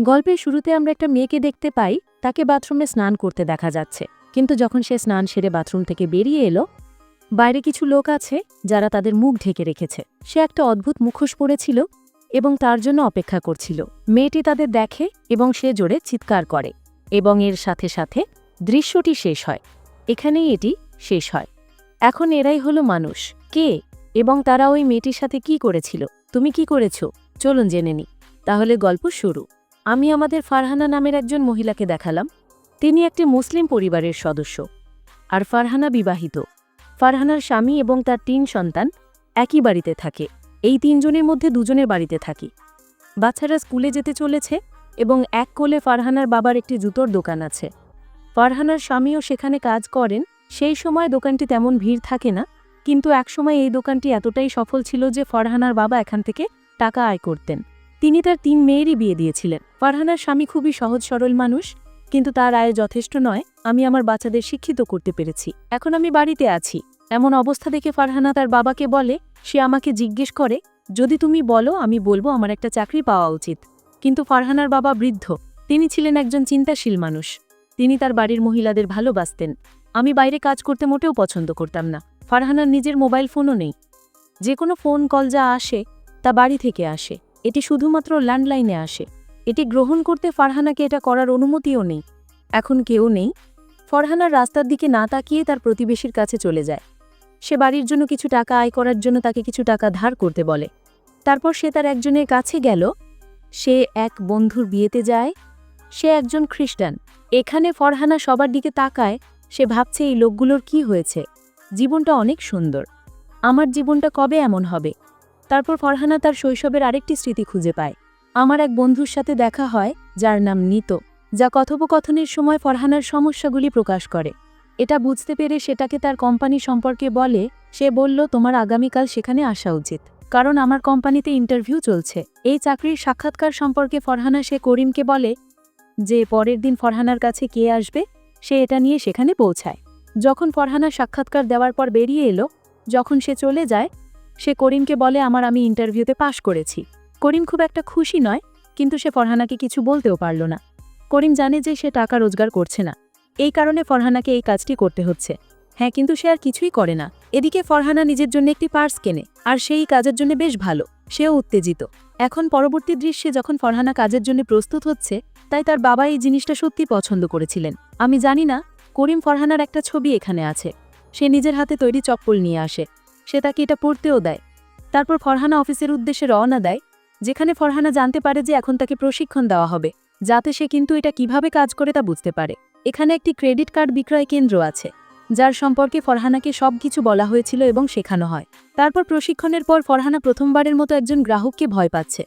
গল্পের শুরুতে আমরা একটা মেয়েকে দেখতে পাই, তাকে বাথরুমে স্নান করতে দেখা যাচ্ছে। কিন্তু যখন সে স্নান সেরে বাথরুম থেকে বেরিয়ে এলো, বাইরে কিছু লোক আছে যারা তাদের মুখ ঢেকে রেখেছে। সে একটা অদ্ভুত মুখোশ পরেছিল এবং তার জন্য অপেক্ষা করছিল। মেয়েটি তাদের দেখে এবং সে জোরে চিৎকার করে এবং এর সাথে সাথে দৃশ্যটি শেষ হয়। এখানেই এটি শেষ হয়। এখন এরাই হলো মানুষ। কে এবং তারা ওই মেয়েটির সাথে কি করেছিল? তুমি কি করেছ? চলুন জেনে নি। তাহলে গল্প শুরু। আমি আমাদের ফারহানা নামের একজন মহিলাকে দেখালাম। তিনি একটি মুসলিম পরিবারের সদস্য। আর ফারহানা বিবাহিত। ফারহানার স্বামী এবং তার তিন সন্তান একই বাড়িতে থাকে। এই তিনজনের মধ্যে দুজনের বাড়িতে থাকি। বাচ্চারা স্কুলে যেতে চলেছে এবং এক কোলে ফারহানার বাবার একটি জুতোর দোকান আছে। ফারহানার স্বামীও সেখানে কাজ করেন। সেই সময় দোকানটি তেমন ভিড় থাকে না, কিন্তু একসময় এই দোকানটি এতটাই সফল ছিল যে ফারহানার বাবা এখান থেকে টাকা আয় করতেন। তিনি তার তিন মেয়েরই বিয়ে দিয়েছিলেন। ফারহানার স্বামী খুবই সহজ সরল মানুষ, কিন্তু তার আয় যথেষ্ট নয়, আমি আমার বাচ্চাদের শিক্ষিত করতে পেরেছি। এখন আমি বাড়িতে আছি। এমন অবস্থা দেখে ফারহানা তার বাবাকে বলে, সে আমাকে জিজ্ঞেস করে, যদি তুমি বলো, আমি বলব আমার একটা চাকরি পাওয়া উচিত। কিন্তু ফারহানার বাবা বৃদ্ধ। তিনি ছিলেন একজন চিন্তাশীল মানুষ। তিনি তার বাড়ির মহিলাদের ভালোবাসতেন। আমি বাইরে কাজ করতে মোটেও পছন্দ করতাম না। ফারহানার নিজের মোবাইল ফোনও নেই। যে কোনো ফোন কল যা আসে, তা বাড়ি থেকে আসে। এটি শুধুমাত্র ল্যান্ডলাইনে আসে। এটি গ্রহণ করতে ফারহানাকে এটা করার অনুমতিও নেই। এখন কেউ নেই। ফরহানার রাস্তার দিকে না তাকিয়ে তার প্রতিবেশীর কাছে চলে যায়। সে বাড়ির জন্য কিছু টাকা আয় করার জন্য তাকে কিছু টাকা ধার করতে বলে। তারপর সে তার একজনের কাছে গেল। সে এক বন্ধুর বিয়েতে যায়। সে একজন খ্রিস্টান। এখানে ফরহানা সবার দিকে তাকায়। সে ভাবছে এই লোকগুলোর কি হয়েছে? জীবনটা অনেক সুন্দর। আমার জীবনটা কবে এমন হবে? তারপর ফরহানা তার শৈশবের আরেকটি স্মৃতি খুঁজে পায়। আমার এক বন্ধুর সাথে দেখা হয়, যার নাম নিত, যা কথোপকথনের সময় ফরহানার সমস্যাগুলি প্রকাশ করে। এটা বুঝতে পেরে সেটাকে তার কোম্পানি সম্পর্কে বলে, সে বলল, তোমার আগামীকাল সেখানে আসা উচিত। কারণ আমার কোম্পানিতে ইন্টারভিউ চলছে। এই চাকরির সাক্ষাৎকার সম্পর্কে ফরহানা সে করিমকে বলে, যে পরের দিন ফরহানার কাছে কে আসবে, সে এটা নিয়ে সেখানে পৌঁছায়। যখন ফরহানা সাক্ষাৎকার দেওয়ার পর বেরিয়ে এলো, যখন সে চলে যায় সে করিমকে বলে, আমার আমি ইন্টারভিউতে পাশ করেছি। করিম খুব একটা খুশি নয়, কিন্তু সে ফরহানাকে কিছু বলতেও পারল না। করিম জানে যে সে টাকা রোজগার করছে না। এই কারণে ফরহানাকে এই কাজটি করতে হচ্ছে। হ্যাঁ কিন্তু সে আর কিছুই করে না। এদিকে ফরহানা নিজের জন্য একটি পার্স কেনে, আর সেই কাজের জন্য বেশ ভালো, সেও উত্তেজিত। এখন পরবর্তী দৃশ্যে যখন ফরহানা কাজের জন্য প্রস্তুত হচ্ছে, তাই তার বাবা এই জিনিসটা সত্যি পছন্দ করেছিলেন। আমি জানি না, করিম ফরহানার একটা ছবি এখানে আছে। সে নিজের হাতে তৈরি চপ্পল নিয়ে আসে। সে তাকে এটা পড়তেও দেয়। তারপর ফরহানা অফিসের উদ্দেশ্যে রওনা দেয়, যেখানে ফরহানা জানতে পারে যে এখন তাকে প্রশিক্ষণ দেওয়া হবে, যাতে সে কিন্তু এটা কীভাবে কাজ করে তা বুঝতে পারে। এখানে একটি ক্রেডিট কার্ড বিক্রয় কেন্দ্র আছে, যার সম্পর্কে ফরহানাকে সব কিছু বলা হয়েছিল এবং শেখানো হয়। তারপর প্রশিক্ষণের পর ফরহানা প্রথমবারের মতো একজন গ্রাহককে ভয় পাচ্ছে।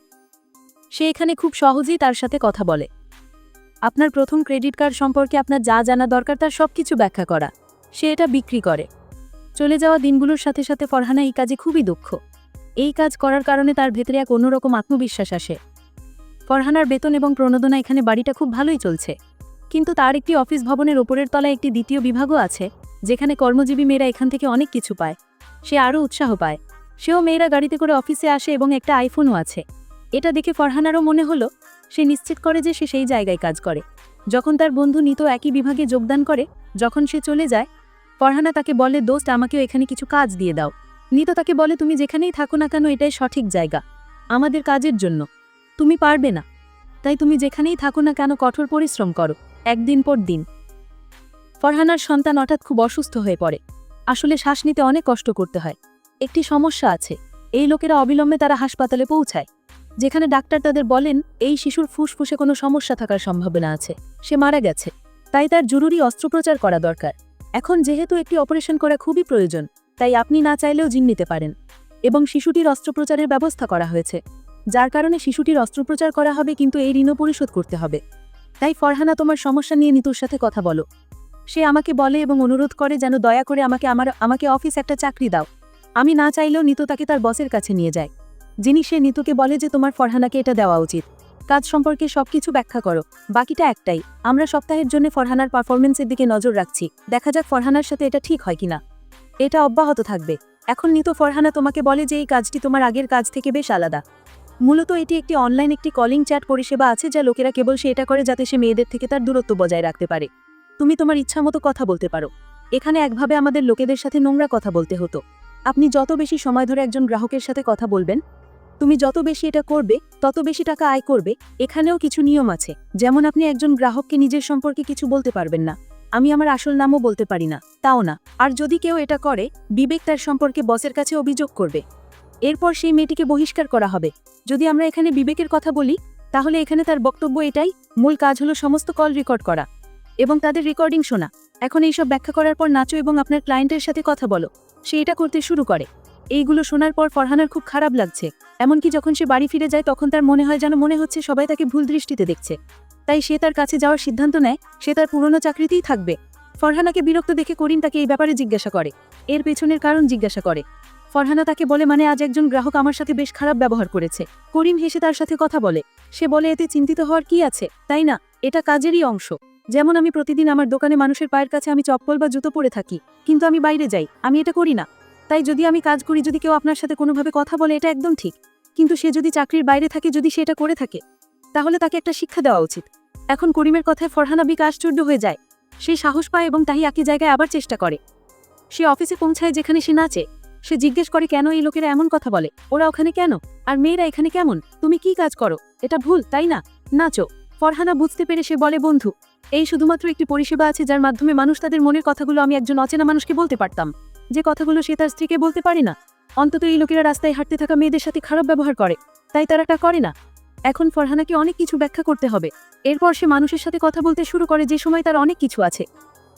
সে এখানে খুব সহজেই তার সাথে কথা বলে। আপনার প্রথম ক্রেডিট কার্ড সম্পর্কে আপনার যা জানা দরকার তার সব কিছু ব্যাখ্যা করা। সে এটা বিক্রি করে। চলে যাওয়া দিনগুলোর সাথে সাথে ফরহানা এই কাজে খুবই দুঃখ। এই কাজ করার কারণে তার ভেতরে এক অন্যরকম আত্মবিশ্বাস আসে। ফরহানার বেতন এবং প্রণোদনা এখানে বাড়িটা খুব ভালোই চলছে। কিন্তু তার একটি অফিস ভবনের ওপরের তলায় একটি দ্বিতীয় বিভাগও আছে, যেখানে কর্মজীবী মেয়েরা এখান থেকে অনেক কিছু পায়। সে আরও উৎসাহ পায়। সেও মেয়েরা গাড়িতে করে অফিসে আসে এবং একটা আইফোনও আছে। এটা দেখে ফরহানারও মনে হলো, সে নিশ্চিত করে যে সে সেই জায়গায় কাজ করে। যখন তার বন্ধু নিত একই বিভাগে যোগদান করে, যখন সে চলে যায় ফরহানা তাকে বলে, দোস্ত, আমাকেও এখানে কিছু কাজ দিয়ে দাও। নিত তাকে বলে, তুমি যেখানেই থাকো না কেন, এটাই সঠিক জায়গা, আমাদের কাজের জন্য। তুমি পারবে না। তাই তুমি যেখানেই থাকো না কেন, কঠোর পরিশ্রম করো, একদিন পর দিন। ফরহানার সন্তান হঠাৎ খুব অসুস্থ হয়ে পড়ে। আসলে শ্বাস নিতে অনেক কষ্ট করতে হয়। একটি সমস্যা আছে। এই লোকেরা অবিলম্বে তারা হাসপাতালে পৌঁছায়। যেখানে ডাক্তার তাদের বলেন, এই শিশুর ফুসফুসে কোনো সমস্যা থাকার সম্ভাবনা আছে। সে মারা গেছে। তাই তার জরুরি অস্ত্রোপচার করা দরকার। এখন যেহেতু একটি অপারেশন করা খুবই প্রয়োজন, তাই আপনি না চাইলেও জিন নিতে পারেন। এবং শিশুটির অস্ত্রোপচারের ব্যবস্থা করা হয়েছে, যার কারণে শিশুটির অস্ত্রোপচার করা হবে কিন্তু এই ঋণও পরিশোধ করতে হবে। তাই ফরহানা, তোমার সমস্যা নিয়ে নিতুর সাথে কথা বলো। সে আমাকে বলে এবং অনুরোধ করে যেন দয়া করে আমাকে আমার, আমাকে অফিস একটা চাকরি দাও। আমি না চাইলেও নিতু তাকে তার বসের কাছে নিয়ে যায়। যিনি সে নিতুকে বলে যে তোমার ফরহানাকে এটা দেওয়া উচিত। কাজ সম্পর্কে সবকিছু ব্যাখ্যা করো। বাকিটা একটাই। আমরা সপ্তাহের জন্য ফরহানার পারফরমেন্সের দিকে নজর রাখছি। দেখা যাক ফরহানার সাথে এটা ঠিক হয় কিনা। এটা অব্যাহত থাকবে। এখন নিত ফরহানা তোমাকে বলে যে এই কাজটি তোমার আগের কাজ থেকে বেশ আলাদা। মূলত এটি একটি অনলাইন একটি কলিং চ্যাট পরিষেবা আছে যা লোকেরা কেবল সে এটা করে যাতে সে মেয়েদের থেকে তার দূরত্ব বজায় রাখতে পারে। তুমি তোমার ইচ্ছা মতো কথা বলতে পারো। এখানে একভাবে আমাদের লোকেদের সাথে নোংরা কথা বলতে হতো। আপনি যত বেশি সময় ধরে একজন গ্রাহকের সাথে কথা বলবেন তুমি যত বেশি এটা করবে, তত বেশি টাকা আয় করবে, এখানেও কিছু নিয়ম আছে। যেমন আপনি একজন গ্রাহককে নিজের সম্পর্কে কিছু বলতে পারবেন না। আমি আমার আসল নামও বলতে পারি না, তাও না। আর যদি কেউ এটা করে, বিবেক তার সম্পর্কে বসের কাছে অভিযোগ করবে। এরপর সেই মেয়েটিকে বহিষ্কার করা হবে। যদি আমরা এখানে বিবেকের কথা বলি, তাহলে এখানে তার বক্তব্য এটাই, মূল কাজ হলো সমস্ত কল রেকর্ড করা। এবং তাদের রেকর্ডিং শোনা। এখন এইসব ব্যাখ্যা করার পর নাচো এবং আপনার ক্লায়েন্টের সাথে কথা বলো। সে এটা করতে শুরু করে। এইগুলো শোনার পর ফরহানার খুব খারাপ লাগছে। এমনকি যখন সে বাড়ি ফিরে যায়, তখন তার মনে হয় যেন মনে হচ্ছে সবাই তাকে ভুল দৃষ্টিতে দেখছে। তাই সে তার কাছে যাওয়ার সিদ্ধান্ত নেয়, সে তার পুরনো চাকরিতেই থাকবে। ফরহানাকে বিরক্ত দেখে করিম তাকে এই ব্যাপারে জিজ্ঞাসা করে। এর পেছনের কারণ জিজ্ঞাসা করে। ফরহানা তাকে বলে মানে আজ একজন গ্রাহক আমার সাথে বেশ খারাপ ব্যবহার করেছে। করিম হেসে তার সাথে কথা বলে। সে বলে, এতে চিন্তিত হওয়ার কি আছে? তাই না, এটা কাজেরই অংশ। যেমন আমি প্রতিদিন আমার দোকানে মানুষের পায়ের কাছে আমি চপ্পল বা জুতো পরে থাকি, কিন্তু আমি বাইরে যাই, আমি এটা করি না। তাই যদি আমি কাজ করি, যদি কেউ আপনার সাথে কোনোভাবে কথা বলে, এটা একদম ঠিক। কিন্তু সে যদি চাকরির বাইরে থাকে, যদি সে এটা করে থাকে, তাহলে তাকে একটা শিক্ষা দেওয়া উচিত। এখন করিমের কথায় ফরহানা বিকা আশ্চর্য হয়ে যায়। সে সাহস পায় এবং তাই একই জায়গায় আবার চেষ্টা করে। সে অফিসে পৌঁছায় যেখানে সে নাচে। সে জিজ্ঞেস করে, কেন এই লোকেরা এমন কথা বলে? ওরা ওখানে কেন? আর মেয়েরা এখানে কেমন? তুমি কি কাজ করো? এটা ভুল, তাই না? নাচো। ফরহানা বুঝতে পেরে সে বলে, বন্ধু, এই শুধুমাত্র একটি পরিষেবা আছে, যার মাধ্যমে মানুষ তাদের মনের কথাগুলো আমি একজন অচেনা মানুষকে বলতে পারতাম। যে কথাগুলো সে তার স্ত্রীকে বলতে পারে না। অন্তত এই লোকেরা রাস্তায় হাঁটতে থাকা মেয়েদের সাথে খারাপ ব্যবহার করে, তাই তারা তা করে না। এখন ফরহানাকে অনেক কিছু ব্যাখ্যা করতে হবে। এরপর সে মানুষের সাথে কথা বলতে শুরু করে যে সময় তার অনেক কিছু আছে।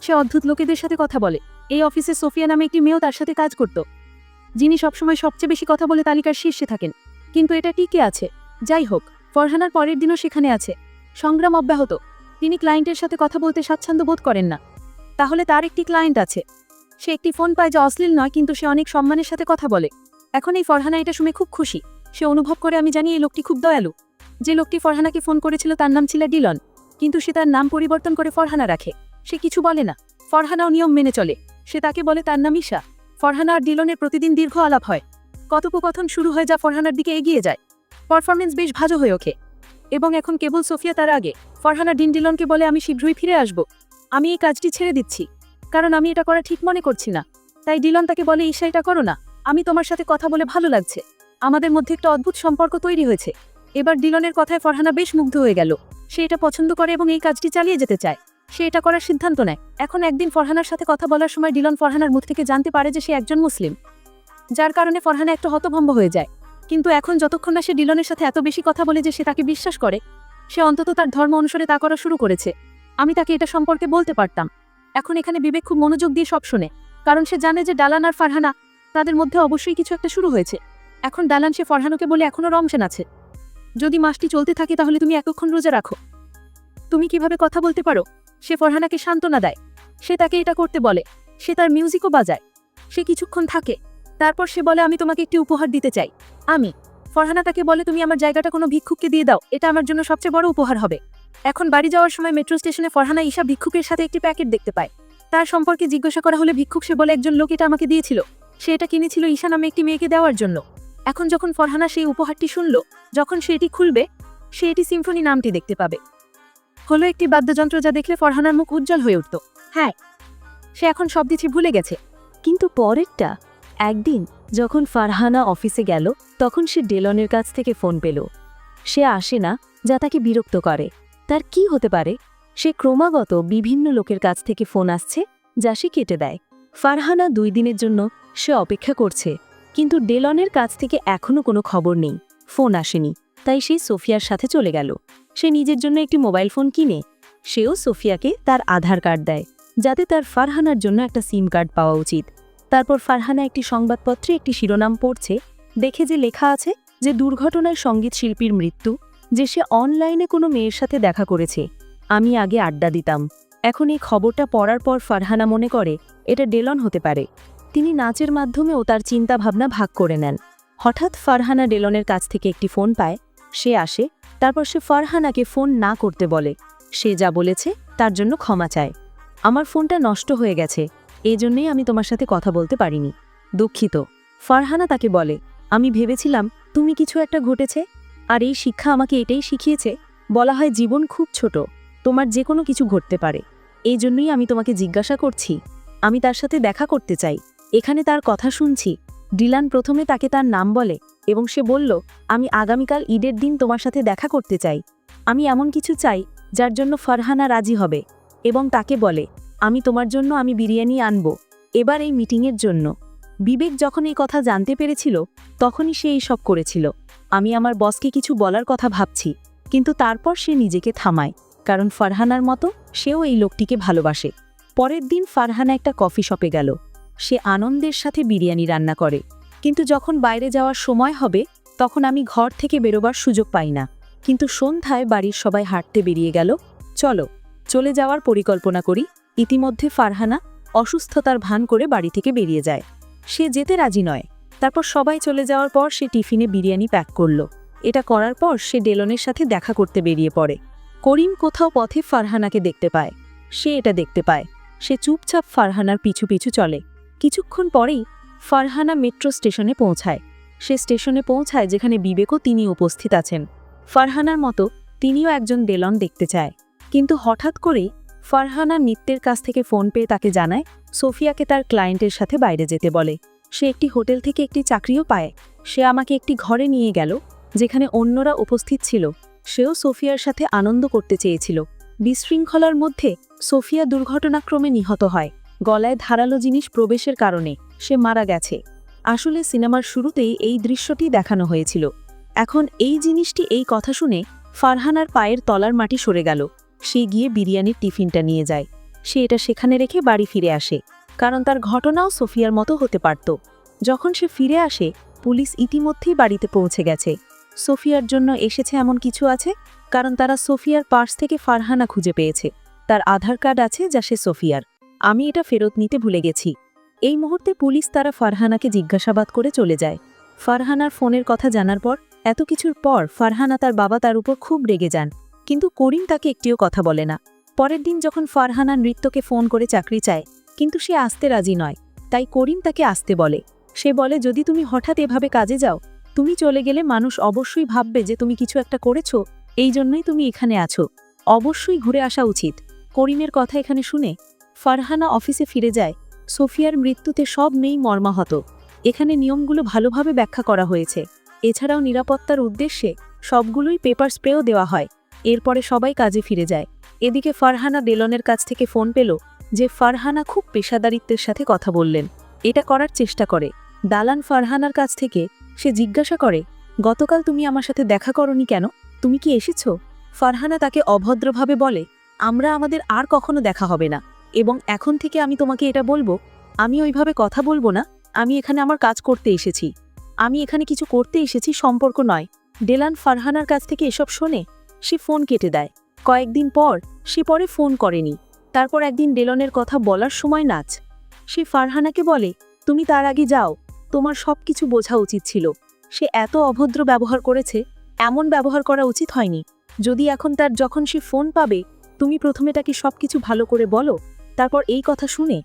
সে অদ্ভুত লোকেদের সাথে কথা বলে। এই অফিসে সোফিয়া নামে একটি মেয়েও তার সাথে কাজ করত। যিনি সবসময় সবচেয়ে বেশি কথা বলে তালিকার শীর্ষে থাকেন। কিন্তু এটা টিকে আছে। যাই হোক, ফরহানার পরের দিনও সেখানে আছে। সংগ্রাম অব্যাহত। তিনি ক্লায়েন্টের সাথে কথা বলতে স্বাচ্ছন্দ্য বোধ করেন না। তাহলে তার একটি ক্লায়েন্ট আছে। সে একটি ফোন পায় যা অশ্লীল নয়, কিন্তু সে অনেক সম্মানের সাথে কথা বলে। এখন এই ফরহানা এটা শুনে খুব খুশি। সে অনুভব করে, আমি জানি এই লোকটি খুব দয়ালু। যে লোকটি ফরহানাকে ফোন করেছিল তার নাম ছিল ডিলন। কিন্তু সে তার নাম পরিবর্তন করে ফরহানা রাখে। সে কিছু বলে না। ফরহানাও নিয়ম মেনে চলে। সে তাকে বলে তার নাম ঈশা। ফরহানা আর ডিলনের প্রতিদিন দীর্ঘ আলাপ হয়। কথোপকথন শুরু হয়ে যা ফরহানার দিকে এগিয়ে যায়। পারফরমেন্স বেশ ভালো হয়ে ওঠে। এবং এখন কেবল সোফিয়া তার আগে। ফরহানা ডিন ডিলনকে বলে, আমি শীঘ্রই ফিরে আসব। আমি এই কাজটি ছেড়ে দিচ্ছি। কারণ আমি এটা করা ঠিক মনে করছি না। তাই ডিলন তাকে বলে, ঈশা, এটা করো না। আমি তোমার সাথে কথা বলে ভালো লাগছে। আমাদের মধ্যে একটা অদ্ভুত সম্পর্ক তৈরি হয়েছে। এবার ডিলনের কথায় ফরহানা বেশ মুগ্ধ হয়ে গেল। সে এটা পছন্দ করে এবং এই কাজটি চালিয়ে যেতে চায়। সে এটা করার সিদ্ধান্ত নেয়। এখন একদিন ফরহানার সাথে কথা বলার সময় ডিলন ফরহানার মুখ থেকে জানতে পারে যে সে একজন মুসলিম। যার কারণে ফরহানা একটা হতভম্ব হয়ে যায়। কিন্তু এখন যতক্ষণ না সে ডিলনের সাথে এত বেশি কথা বলে যে সে তাকে বিশ্বাস করে, সে অন্তত তার ধর্ম অনুসারে তা করা শুরু করেছে। আমি তাকে এটা সম্পর্কে বলতে পারতাম। এখন এখানে বিবেক খুব মনোযোগ দিয়ে সব শোনে, কারণ সে জানে যে ডালান আর ফারহানা তাদের মধ্যে অবশ্যই কিছু একটা শুরু হয়েছে। এখন ডালান সে ফরহানুকে বলে এখনও রমজান আছে। যদি মাসটি চলতে থাকে তাহলে তুমি একক্ষণ রোজা রাখো। তুমি কীভাবে কথা বলতে পারো? সে ফরহানাকে সান্ত্বনা দেয়। সে তাকে এটা করতে বলে। সে তার মিউজিকও বাজায়। সে কিছুক্ষণ থাকে। তারপর সে বলে, আমি তোমাকে একটি উপহার দিতে চাই। আমি। ফরহানা তাকে বলে, তুমি আমার জায়গাটা কোনো ভিক্ষুককে দিয়ে দাও। এটা আমার জন্য সবচেয়ে বড় উপহার হবে। এখন বাড়ি যাওয়ার সময় মেট্রো স্টেশনে ফরহানা ঈশা ভিক্ষুকের সাথে একটি প্যাকেট দেখতে পায়। তার সম্পর্কে জিজ্ঞাসা করা হলে ভিক্ষুক সে বলে, একজন লোক এটা আমাকে দিয়েছিল। সে এটা কিনেছিল ঈশা নামে একটি মেয়েকে দেওয়ার জন্য। এখন যখন ফরহানা সেই উপহারটি শুনল, যখন সে এটি খুলবে, সে এটি সিম্ফনি নামটি দেখতে পাবে। হলো একটি বাদ্যযন্ত্র যা দেখলে ফরহানার মুখ উজ্জ্বল হয়ে উঠত। হ্যাঁ সে এখন সব কিছু ভুলে গেছে। কিন্তু পরেরটা, একদিন যখন ফারহানা অফিসে গেল, তখন সে ডেলনের কাছ থেকে ফোন পেল। সে আসে না, যা তাকে বিরক্ত করে। তার কি হতে পারে? সে ক্রমাগত বিভিন্ন লোকের কাছ থেকে ফোন আসছে, যা সে কেটে দেয়। ফারহানা দুই দিনের জন্য সে অপেক্ষা করছে, কিন্তু ডেলনের কাছ থেকে এখনও কোনো খবর নেই, ফোন আসেনি। তাই সে সোফিয়ার সাথে চলে গেল। সে নিজের জন্য একটি মোবাইল ফোন কিনে, সেও সোফিয়াকে তার আধার কার্ড দেয়, যাতে তার ফারহানার জন্য একটা সিম কার্ড পাওয়া উচিত। তারপর ফারহানা একটি সংবাদপত্রে একটি শিরোনাম পড়ছে, দেখে যে লেখা আছে যে দুর্ঘটনায় সংগীত শিল্পীর মৃত্যু যে সে অনলাইনে কোনো মেয়ের সাথে দেখা করেছে। আমি আগে আড্ডা দিতাম। এখন এই খবরটা পড়ার পর ফারহানা মনে করে, এটা ডেলন হতে পারে। তিনি নাচের মাধ্যমেও তার চিন্তাভাবনা ভাগ করে নেন। হঠাৎ ফারহানা ডেলনের কাছ থেকে একটি ফোন পায়। সে আসে, তারপর সে ফারহানাকে ফোন না করতে বলে। সে যা বলেছে, তার জন্য ক্ষমা চায়। আমার ফোনটা নষ্ট হয়ে গেছে। এই জন্যই আমি তোমার সাথে কথা বলতে পারিনি। দুঃখিত। ফারহানা তাকে বলে, আমি ভেবেছিলাম, তুমি কিছু একটা ঘটেছে। আর এই শিক্ষা আমাকে এটাই শিখিয়েছে, বলা হয় জীবন খুব ছোট, তোমার যে কোনো কিছু ঘটতে পারে। এই জন্যই আমি তোমাকে জিজ্ঞাসা করছি। আমি তার সাথে দেখা করতে চাই। এখানে তার কথা শুনছি। ডিলান প্রথমে তাকে তার নাম বলে এবং সে বলল, আমি আগামীকাল ঈদের দিন তোমার সাথে দেখা করতে চাই। আমি এমন কিছু চাই, যার জন্য ফারহানা রাজি হবে এবং তাকে বলে, আমি তোমার জন্য আমি বিরিয়ানি আনব। এবার এই মিটিংয়ের জন্য। বিবেক যখন এই কথা জানতে পেরেছিল, তখনই সে এই সব করেছিল। আমি আমার বসকে কিছু বলার কথা ভাবছি, কিন্তু তারপর সে নিজেকে থামায়, কারণ ফারহানার মতো সেও এই লোকটিকে ভালোবাসে। পরের দিন ফারহানা একটা কফি শপে গেল। সে আনন্দের সাথে বিরিয়ানি রান্না করে। কিন্তু যখন বাইরে যাওয়ার সময় হবে, তখন আমি ঘর থেকে বেরোবার সুযোগ পাই না। কিন্তু সন্ধ্যায় বাড়ির সবাই হাঁটতে বেরিয়ে গেল। চলো, চলে যাওয়ার পরিকল্পনা করি। ইতিমধ্যে ফারহানা অসুস্থতার ভান করে বাড়ি থেকে বেরিয়ে যায়। সে যেতে রাজি নয়। তারপর সবাই চলে যাওয়ার পর সে টিফিনে বিরিয়ানি প্যাক করল। এটা করার পর সে ডেলনের সাথে দেখা করতে বেরিয়ে পড়ে। করিম কোথাও পথে ফারহানাকে দেখতে পায়। সে এটা দেখতে পায়। সে চুপচাপ ফারহানার পিছু পিছু চলে। কিছুক্ষণ পরেই ফারহানা মেট্রো স্টেশনে পৌঁছায়। সে স্টেশনে পৌঁছায় যেখানে বিবেকও তিনি উপস্থিত আছেন। ফারহানার মতো তিনিও একজন ডেলন দেখতে চায়। কিন্তু হঠাৎ করেই ফারহানা নিত্যের কাছ থেকে ফোন পেয়ে তাকে জানায়, সোফিয়াকে তার ক্লায়েন্টের সাথে বাইরে যেতে বলে। সে একটি হোটেল থেকে একটি চাকরিও পায়। সে আমাকে একটি ঘরে নিয়ে গেল, যেখানে অন্যরা উপস্থিত ছিল। সেও সোফিয়ার সাথে আনন্দ করতে চেয়েছিল। বিশৃঙ্খলার মধ্যে সোফিয়া দুর্ঘটনাক্রমে নিহত হয়। গলায় ধারালো জিনিস প্রবেশের কারণে সে মারা গেছে। আসলে সিনেমার শুরুতেই এই দৃশ্যটি দেখানো হয়েছিল। এখন এই জিনিসটি এই কথা শুনে ফারহানার পায়ের তলার মাটি সরে গেল। সে গিয়ে বিরিয়ানির টিফিনটা নিয়ে যায়। সে এটা সেখানে রেখে বাড়ি ফিরে আসে। কারণ তার ঘটনাও সোফিয়ার মতো হতে পারত। যখন সে ফিরে আসে, পুলিশ ইতিমধ্যেই বাড়িতে পৌঁছে গেছে। সোফিয়ার জন্য এসেছে এমন কিছু আছে? কারণ তারা সোফিয়ার পার্স থেকে ফারহানা খুঁজে পেয়েছে। তার আধার কার্ড আছে যা সে সোফিয়ার। আমি এটা ফেরত নিতে ভুলে গেছি। এই মুহূর্তে পুলিশ তারা ফারহানাকে জিজ্ঞাসাবাদ করে চলে যায়। ফারহানার ফোনের কথা জানার পর, এত কিছুর পর ফারহানা তার বাবা তার উপর খুব রেগে যান। কিন্তু করিম তাকে একটিও কথা বলে না। পরের দিন যখন ফারহানা নৃত্যকে ফোন করে চাকরি চায় কিন্তু সে আসতে রাজি নয়। তাই করিম তাকে আসতে বলে। সে বলে, যদি তুমি হঠাৎ এভাবে কাজে যাও, তুমি চলে গেলে মানুষ অবশ্যই ভাববে যে তুমি কিছু একটা করেছ, এই জন্যই তুমি এখানে আছো। অবশ্যই ঘুরে আসা উচিত। করিমের কথা এখানে শুনে ফারহানা অফিসে ফিরে যায়। সোফিয়ার মৃত্যুতে সব মেয়েই মর্মাহত। এখানে নিয়মগুলো ভালোভাবে ব্যাখ্যা করা হয়েছে। এছাড়াও নিরাপত্তার উদ্দেশ্যে সবগুলোই পেপার স্প্রেও দেওয়া হয়। এরপরে সবাই কাজে ফিরে যায়। এদিকে ফারহানা দেলনের কাছ থেকে ফোন পেল যে ফারহানা খুব পেশাদারিত্বের সাথে কথা বললেন। এটা করার চেষ্টা করে। দালান ফারহানার কাছ থেকে সে জিজ্ঞাসা করে, গতকাল তুমি আমার সাথে দেখা করনি কেন? তুমি কি এসেছ? ফারহানা তাকে অভদ্রভাবে বলে, আমরা আমাদের আর কখনো দেখা হবে না। এবং এখন থেকে আমি তোমাকে এটা বলব, আমি ওইভাবে কথা বলব না, আমি এখানে আমার কাজ করতে এসেছি। আমি এখানে কিছু করতে এসেছি সম্পর্ক নয়। ডেলান ফারহানার কাছ থেকে এসব শোনে, সে ফোন কেটে দেয়। কয়েকদিন পর সে পরে ফোন করেনি। তারপর একদিন ডেলনের কথা বলার সময় নাচ। সে ফারহানাকে বলে, তুমি তার আগে যাও। তোমার সব কিছু বোঝা উচিত ছিল। সে এত অভদ্র ব্যবহার করেছে, এমন ব্যবহার করা উচিত হয়নি। যদি এখন তার যখন সে ফোন পাবে, তুমি প্রথমে তাকে সব কিছু ভালো করে বলো, তারপর এই কথা শুনে।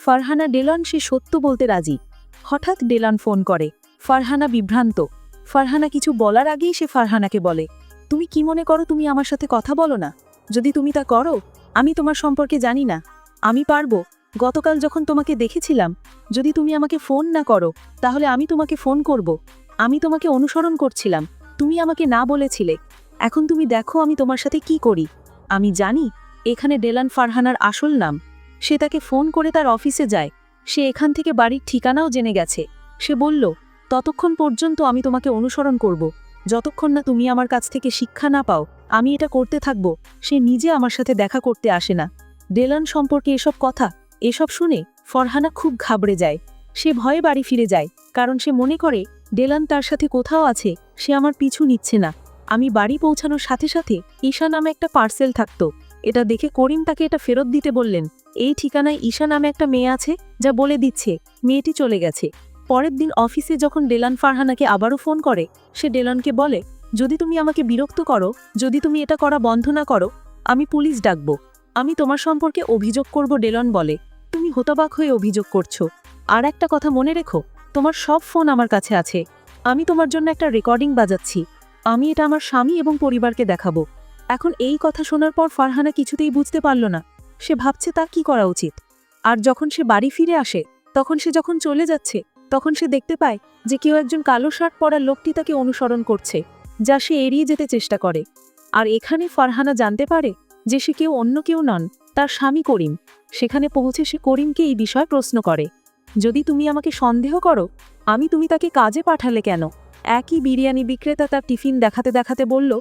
ফারহানা, ডেলন, সে সত্য বলতে রাজি। হঠাৎ ডেলন ফোন করে, ফারহানা বিভ্রান্ত। ফারহানা কিছু বলার আগেই সে ফারহানাকে বলে, তুমি কি মনে করো তুমি আমার সাথে কথা বলো না? যদি তুমি তা করো আমি তোমার সম্পর্কে জানি না। আমি পারব। গতকাল যখন তোমাকে দেখেছিলাম, যদি তুমি আমাকে ফোন না করো, তাহলে আমি তোমাকে ফোন করব। আমি তোমাকে অনুসরণ করছিলাম। তুমি আমাকে না বলেছিলে। এখন তুমি দেখো আমি তোমার সাথে কি করি। আমি জানি, এখানে ডেলান ফারহানার আসল নাম। সে তাকে ফোন করে তার অফিসে যায়। সে এখান থেকে বাড়ির ঠিকানাও জেনে গেছে। সে বলল, ততক্ষণ পর্যন্ত আমি তোমাকে অনুসরণ করব। যতক্ষণ না তুমি আমার কাছ থেকে শিক্ষা না পাও আমি এটা করতে থাকব, সে নিজে আমার সাথে দেখা করতে আসে না। ডেলান সম্পর্কে এসব কথা, এসব শুনে ফরহানা খুব ঘাবড়ে যায়। সে ভয়ে বাড়ি ফিরে যায়, কারণ সে মনে করে, ডেলান তার সাথে কোথাও আছে, সে আমার পিছু নিচ্ছে না। আমি বাড়ি পৌঁছানোর সাথে সাথে ঈশা নামে একটা পার্সেল থাকতো। এটা দেখে করিম তাকে এটা ফেরত দিতে বললেন। এই ঠিকানায় ঈশা নামে একটা মেয়ে আছে, যা বলে দিচ্ছে, মেয়েটি চলে গেছে। পরের দিন অফিসে যখন ডেলান ফারহানাকে আবারও ফোন করে, সে ডেলানকে বলে যদি তুমি আমাকে বিরক্ত করো, যদি তুমি এটা করা বন্ধ না করো, আমি পুলিশ ডাকব। আমি তোমার সম্পর্কে অভিযোগ করব, ডেলন বলে। তুমি হতবাক হয়ে অভিযোগ করছ। আর একটা কথা মনে রেখো, তোমার সব ফোন আমার কাছে আছে। আমি তোমার জন্য একটা রেকর্ডিং বাজাচ্ছি। আমি এটা আমার স্বামী এবং পরিবারকে দেখাবো। এখন এই কথা শোনার পর ফারহানা কিছুতেই বুঝতে পারল না। সে ভাবছে তার কি করা উচিত? আর যখন সে বাড়ি ফিরে আসে, তখন সে যখন চলে যাচ্ছে, তখন সে দেখতে পায় যে কেউ একজন কালো শার্ট পরা লোকটি তাকে অনুসরণ করছে। যা সে এড়িয়ে যেতে চেষ্টা করে। আর এখানে ফারহানা জানতে পারে যে সে কেউ অন্য কেউ নন, তার স্বামী করিম। সেখানে পৌঁছে সে করিমকে এই বিষয়ে প্রশ্ন করে, যদি তুমি আমাকে সন্দেহ করো, আমি তুমি তাকে কাজে পাঠালে কেন? একই বিরিয়ানি বিক্রেতা তার টিফিন দেখাতে দেখাতে বলল,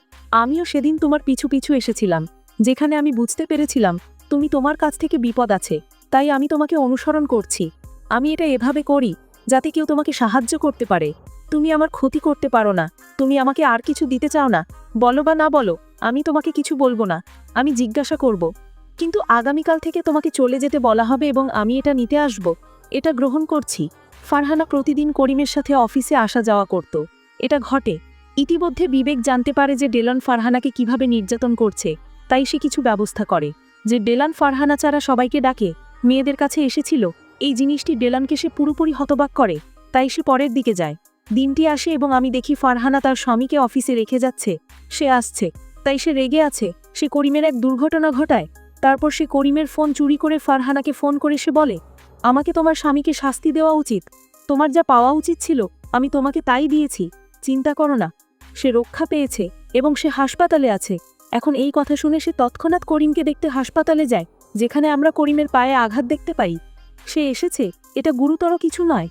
আমিও সেদিন তোমার পিছু পিছু এসেছিলাম, যেখানে আমি বুঝতে পেরেছিলাম তুমি তোমার কাছ থেকে বিপদ আছে, তাই আমি তোমাকে অনুসরণ করছি। আমি এটা এভাবে করি যাতে কেউ তোমাকে সাহায্য করতে পারে। তুমি আমার ক্ষতি করতে পারো না। তুমি আমাকে আর কিছু দিতে চাও না। বলো বা না বলো, আমি তোমাকে কিছু বলব না। আমি জিজ্ঞাসা করব। কিন্তু আগামীকাল থেকে তোমাকে চলে যেতে বলা হবে এবং আমি এটা নিতে আসব। এটা গ্রহণ করছি। ফারহানা প্রতিদিন করিমের সাথে অফিসে আসা যাওয়া করত। এটা ঘটে। ইতিমধ্যে বিবেক জানতে পারে যে ডেলন ফারহানাকে কীভাবে নির্যাতন করছে, তাই সে কিছু ব্যবস্থা করে। যে ডেলান ফারহানা ছাড়া সবাইকে ডাকে, মেয়েদের কাছে এসেছিল এই জিনিসটি ডেলানকে সে পুরোপুরি হতবাক করে, তাই সে পরের দিকে যায়। দিনটি আসে এবং আমি দেখি ফারহানা তার স্বামীকে অফিসে রেখে যাচ্ছে। সে আসছে, তাই সে রেগে আছে। সে করিমের এক দুর্ঘটনা ঘটায়। তারপর সে করিমের ফোন চুরি করে ফারহানাকে ফোন করে সে বলে, আমাকে তোমার স্বামীকে শাস্তি দেওয়া উচিত। তোমার যা পাওয়া উচিত ছিল, আমি তোমাকে তাই দিয়েছি। চিন্তা করো না। সে রক্ষা পেয়েছে এবং সে হাসপাতালে আছে। এখন এই কথা শুনে সে তৎক্ষণাৎ করিমকে দেখতে হাসপাতালে যায়, যেখানে আমরা করিমের পায়ে আঘাত দেখতে পাই। সে এসেছে, এটা গুরুতর কিছু নয়।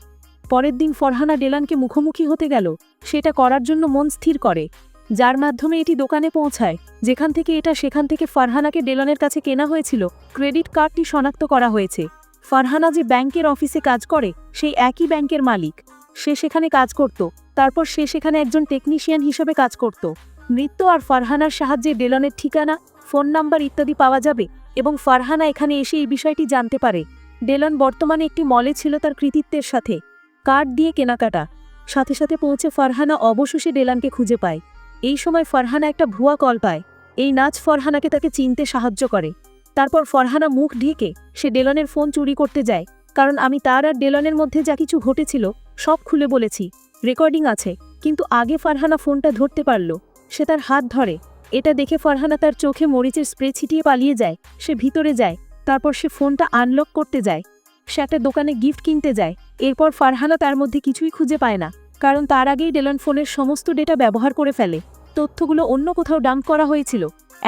পরের দিন ফরহানা ডেলানকে মুখোমুখি হতে গেল। সেটা করার জন্য মন স্থির করে। যার মাধ্যমে এটি দোকানে পৌঁছায়। যেখান থেকে এটা সেখান থেকে ফারহানাকে ডেলনের কাছে কেনা হয়েছিল, ক্রেডিট কার্ডটি শনাক্ত করা হয়েছে। ফারহানা যে ব্যাংকের অফিসে কাজ করে, সেই একই ব্যাংকের মালিক। সে সেখানে কাজ করত, তারপর সে সেখানে একজন টেকনিশিয়ান হিসেবে কাজ করত। নৃত্য আর ফারহানার সাহায্যে ডেলনের ঠিকানা, ফোন নাম্বার ইত্যাদি পাওয়া যাবে, এবং ফারহানা এখানে এসে এই বিষয়টি জানতে পারে। ডেলন বর্তমানে একটি মলে ছিল তার কৃতিত্বের সাথে। কার্ড দিয়ে কেনাকাটা। সাথে সাথে পৌঁছে ফারহানা অবশেষে ডেলানকে খুঁজে পায়। এই সময় ফারহানা একটা ভুয়া কল পায়। এই নাচ ফরহানাকে তাকে চিনতে সাহায্য করে। তারপর ফরহানা মুখ ঢেকে সে ডেলনের ফোন চুরি করতে যায়। কারণ আমি তার আর ডেলনের মধ্যে যা কিছু ঘটেছিল, সব খুলে বলেছি। রেকর্ডিং আছে। কিন্তু আগে ফারহানা ফোনটা ধরতে পারল। সে তার হাত ধরে। এটা দেখে ফারহানা তার চোখে মরিচের স্প্রে ছিটিয়ে পালিয়ে যায়। সে ভিতরে যায়। তারপর সে ফোনটা আনলক করতে যায়। সে একটা দোকানে গিফট কিনতে যায়। এরপর ফারহানা তার মধ্যে কিছুই খুঁজে পায় না, কারণ তার আগেই ডেলন ফোনের সমস্ত ডেটা ব্যবহার করে ফেলে। তথ্যগুলো অন্য কোথাও ডাম্প করা হয়েছিল।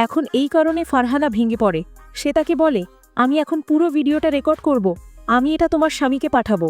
এখন এই কারণে ফারহানা ভেঙে পড়ে। সে তাকে বলে, আমি এখন পুরো ভিডিওটা রেকর্ড করব। আমি এটা তোমার স্বামীকে পাঠাবো।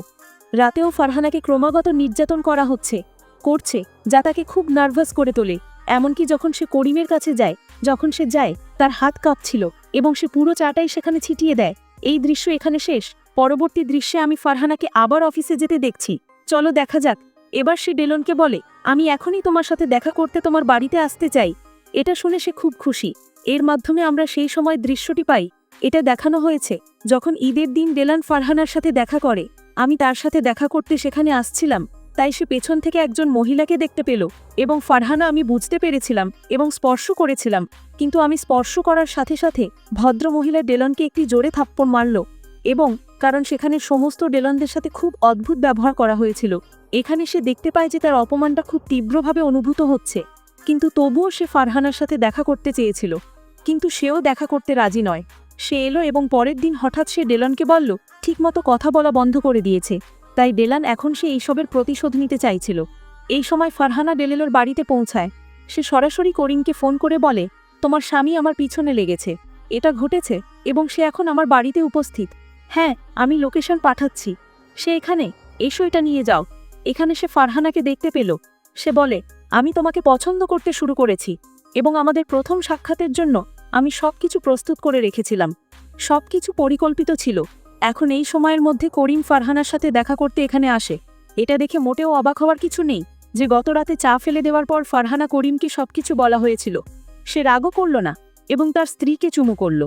রাতেও ফারহানাকে ক্রমাগত নির্যাতন করা হচ্ছে, করছে, যা তাকে খুব নার্ভাস করে তোলে। এমনকি যখন সে করিমের কাছে যায়, যখন সে যায় তার হাত কাঁপছিল এবং সে পুরো চাটাই সেখানে ছিটিয়ে দেয়। এই দৃশ্য এখানে শেষ। পরবর্তী দৃশ্যে আমি ফারহানাকে আবার অফিসে যেতে দেখছি। চলো দেখা যাক। এবার সে ডেলনকে বলে, আমি এখনই তোমার সাথে দেখা করতে তোমার বাড়িতে আসতে চাই। এটা শুনে সে খুব খুশি। এর মাধ্যমে আমরা সেই সময় দৃশ্যটি পাই। এটা দেখানো হয়েছে, যখন ঈদের দিন ডেলান ফারহানার সাথে দেখা করে। আমি তার সাথে দেখা করতে সেখানে আসছিলাম। তাই সে পেছন থেকে একজন মহিলাকে দেখতে পেল এবং ফারহানা আমি বুঝতে পেরেছিলাম এবং স্পর্শ করেছিলাম। কিন্তু আমি স্পর্শ করার সাথে সাথে ভদ্র মহিলা ডেলনকে একটি জোরে থাপ্পড় মারল এবং কারণ সেখানে সমস্ত ডেলনদের সাথে খুব অদ্ভুত ব্যবহার করা হয়েছিল। এখানে সে দেখতে পায় যে তার অপমানটা খুব তীব্রভাবে অনুভূত হচ্ছে। কিন্তু তবুও সে ফারহানার সাথে দেখা করতে চেয়েছিল। কিন্তু সেও দেখা করতে রাজি নয়। সে এলো এবং পরের দিন হঠাৎ সে ডেলনকে বলল, ঠিকমতো কথা বলা বন্ধ করে দিয়েছে। তাই ডেলান এখন সে এইসবের প্রতিশোধ নিতে চাইছিল। এই সময় ফারহানা ডেলেলোর বাড়িতে পৌঁছায়। সে সরাসরি করিমকে ফোন করে বলে, তোমার স্বামী আমার পিছনে লেগেছে। এটা ঘটেছে এবং সে এখন আমার বাড়িতে উপস্থিত। হ্যাঁ আমি লোকেশন পাঠাচ্ছি। সে এখানে, এসো এটা নিয়ে যাও। এখানে সে ফারহানাকে দেখতে পেল। সে বলে, আমি তোমাকে পছন্দ করতে শুরু করেছি এবং আমাদের প্রথম সাক্ষাতের জন্য আমি সবকিছু প্রস্তুত করে রেখেছিলাম। সবকিছু পরিকল্পিত ছিল। এখন এই সময়ের মধ্যে করিম ফারহানার সাথে দেখা করতে এখানে আসে। এটা দেখে মোটেও অবাক হওয়ার কিছু নেই যে গত রাতে চা ফেলে দেওয়ার পর ফারহানা করিমকে সবকিছু বলা হয়েছিল। সে রাগও করল না এবং তার স্ত্রীকে চুমু করল।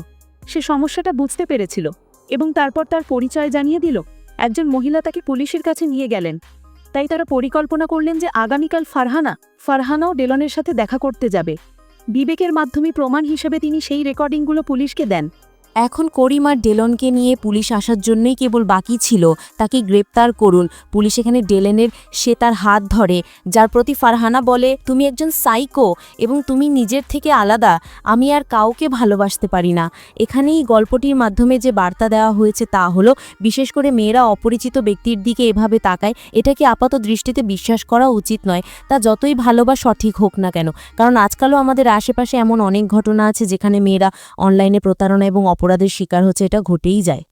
সে সমস্যাটা বুঝতে পেরেছিল এবং তারপর তার পরিচয় জানিয়ে দিল। একজন মহিলা তাকে পুলিশের কাছে নিয়ে গেলেন। তাই তারা পরিকল্পনা করলেন যে আগামীকাল ফারহানা, ফারহানাও ডেলনের সাথে দেখা করতে যাবে। বিবেকের মাধ্যমে প্রমাণ হিসেবে তিনি সেই রেকর্ডিংগুলো পুলিশকে দেন। এখন করিম আর ডেলনকে নিয়ে পুলিশ আসার জন্যই কেবল বাকি ছিল তাকে গ্রেপ্তার করুন। পুলিশ এখানে ডেলেনের সে তার হাত ধরে, যার প্রতি ফারহানা বলে, তুমি একজন সাইকো এবং তুমি নিজের থেকে আলাদা, আমি আর কাউকে ভালোবাসতে পারি না। এখানেই গল্পটির মাধ্যমে যে বার্তা দেওয়া হয়েছে তা হলো, বিশেষ করে মেয়েরা অপরিচিত ব্যক্তির দিকে এভাবে তাকায়, এটাকে আপাত দৃষ্টিতে বিশ্বাস করা উচিত নয়। তা যতই ভালো বা সঠিক হোক না কেন, কারণ আজকালও আমাদের আশেপাশে এমন অনেক ঘটনা আছে যেখানে মেয়েরা অনলাইনে প্রতারণা এবং অপরাধের শিকার হচ্ছে এটা ঘটেই যায়।